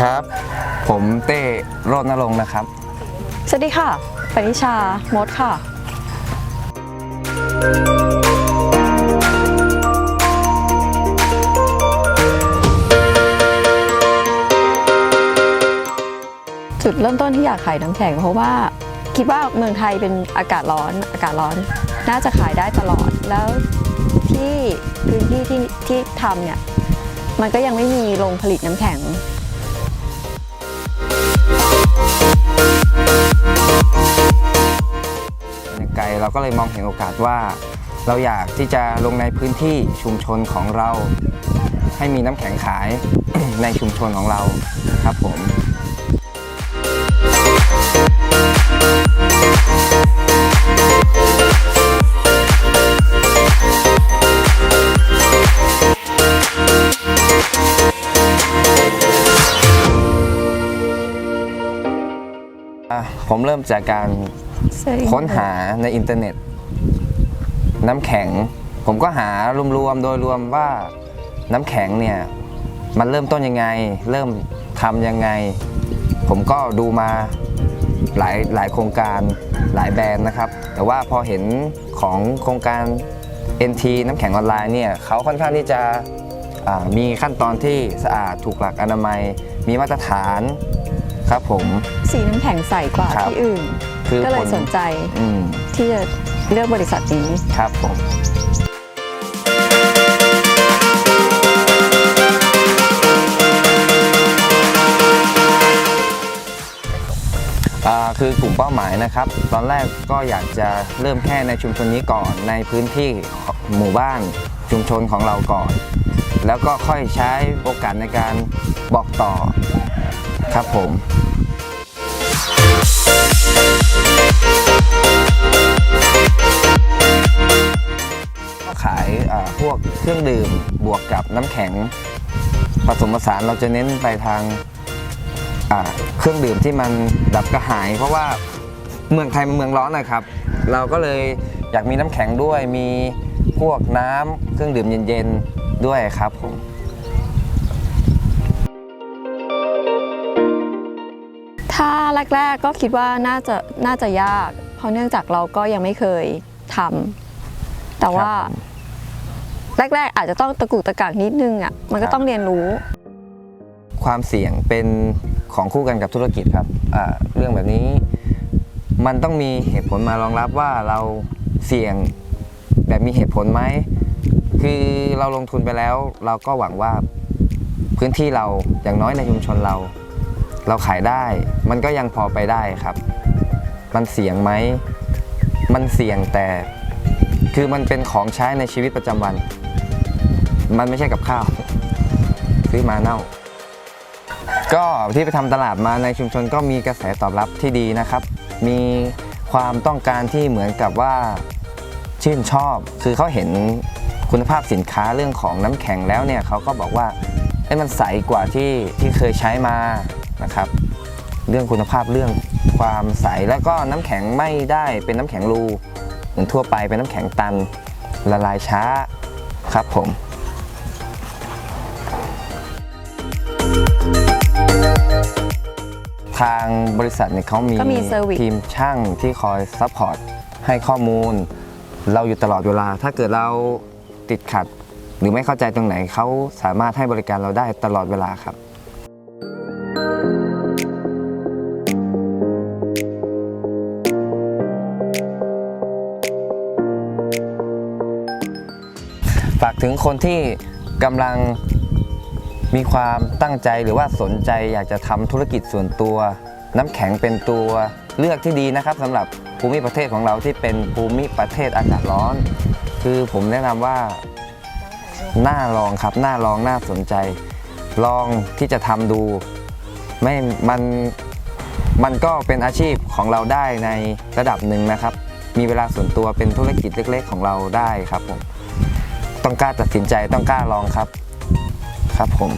ครับ ผมเต้โรจนรงค์นะครับ สวัสดีค่ะปนิชา มดค่ะ จุดเริ่มต้นที่อยากขายน้ำแข็งเพราะว่าคิดว่าเมืองไทยเป็นอากาศร้อน อากาศร้อน น่าจะขายได้ตลอดแล้วที่พื้นที่ที่ที่ทำเนี่ย มันก็ยังไม่มีโรงผลิตน้ำแข็ง ไกลเราก็เลยมองเห็นโอกาสว่า เราอยากที่จะลงในพื้นที่ชุมชนของเรา ให้มีน้ำแข็งขายในชุมชนของเราครับผม ผมเริ่มจากการค้นหาในอินเทอร์เน็ต น้ำแข็ง ผมก็หารวมๆโดยรวมว่าน้ำแข็งเนี่ยมันเริ่มต้นยังไง เริ่มทำยังไง ผมก็ดูมาหลายหลายโครงการหลายแบรนด์นะครับ แต่ว่าพอเห็นของโครงการ NT น้ำแข็งออนไลน์เนี่ยเขาค่อนข้างที่จะอ่ามีขั้นตอนที่สะอาดถูกหลักอนามัย มีมาตรฐาน ครับผม สีน้ำแข็งใสกว่าครับ ที่อื่น คือก็เลยผสนใจอืมที่จะเลือกบริษัทนี้ ครับผม อ่าคือกลุ่มเป้าหมายนะครับ ตอนแรกก็อยากจะเริ่มแค่ในชุมชนนี้ก่อนในพื้นที่หมู่บ้านชุมชนของเราก่อน แล้วก็ค่อยใช้โอกาสในการบอกต่อ ครับผมก็ขายพวกเครื่องดื่มบวกกับน้ำแข็งผสมผสานเราจะเน้นไปทางเครื่องดื่มที่มันดับกระหาย เพราะว่าเมืองไทยมันเมืองร้อนนะครับ เราก็เลยอยากมีน้ำแข็งด้วยมีพวกน้ำเครื่องดื่มเย็นๆด้วยครับผม ถ้าแรก ๆ ก็คิดว่าน่าจะน่าจะยาก เพราะเนื่องจากเราก็ยังไม่เคยทำแต่ว่าแรก ๆ อาจจะต้องตะกุกตะกักนิดนึงอะมันก็ต้องเรียนรู้ ความเสี่ยงเป็นของคู่กันกับธุรกิจครับเรื่องแบบนี้ มันต้องมีเหตุผลมารองรับว่าเราเสี่ยงแบบมีเหตุผลไหมคือเราลงทุนไปแล้ว เราก็หวังว่าพื้นที่เราอย่างน้อยในชุมชนเรา เราขายได้ มันก็ยังพอไปได้ครับ มันเสี่ยงไหม มันเสี่ยงแต่ คือมันเป็นของใช้ในชีวิตประจำวัน มันไม่ใช่กับข้าว ซื้อมาเน่า ก็ที่ไปทำตลาดมาในชุมชนก็มีกระแสตอบรับที่ดีนะครับ มีความต้องการที่เหมือนกับว่าชื่นชอบ คือเขาเห็นคุณภาพสินค้าเรื่องของน้ำแข็งแล้วเนี่ยเขาก็บอกว่าเอ้มันใสกว่าที่ที่เคยใช้มา นะครับ เรื่องคุณภาพเรื่องความใสแล้วก็น้ำแข็งไม่ได้เป็นน้ำแข็งรูเหมือนทั่วไปเป็นน้ำแข็งตันละลายช้าครับผมทางบริษัทเนี่ยเขามีก็มี service ทีมช่างที่คอยซัพพอร์ตให้ข้อมูล เราอยู่ตลอดเวลา ถ้าเกิดเราติดขัด หรือไม่เข้าใจตรงไหนเขาสามารถให้บริการเราได้ตลอดเวลาครับากถึงคนที่กำลังมีความตั้งใจหรือว่าสนใจอยากจะทำธุรกิจส่วนตัว น้ำแข็งเป็นตัวเลือกที่ดีนะครับสำหรับภูมิประเทศของเราที่เป็นภูมิประเทศอากาศร้อน คือผมแนะนำว่าน่าลองครับน่าลองน่าสนใจ ลองที่จะทำดูไม่มันมันก็เป็นอาชีพของเราได้ในระดับหนึ่งนะครับ มีเวลาส่วนตัวเป็นธุรกิจเล็ก ๆ ของเราได้ครับผม ต้องกล้าตัดสินใจต้องกล้าลองครับ ครับผม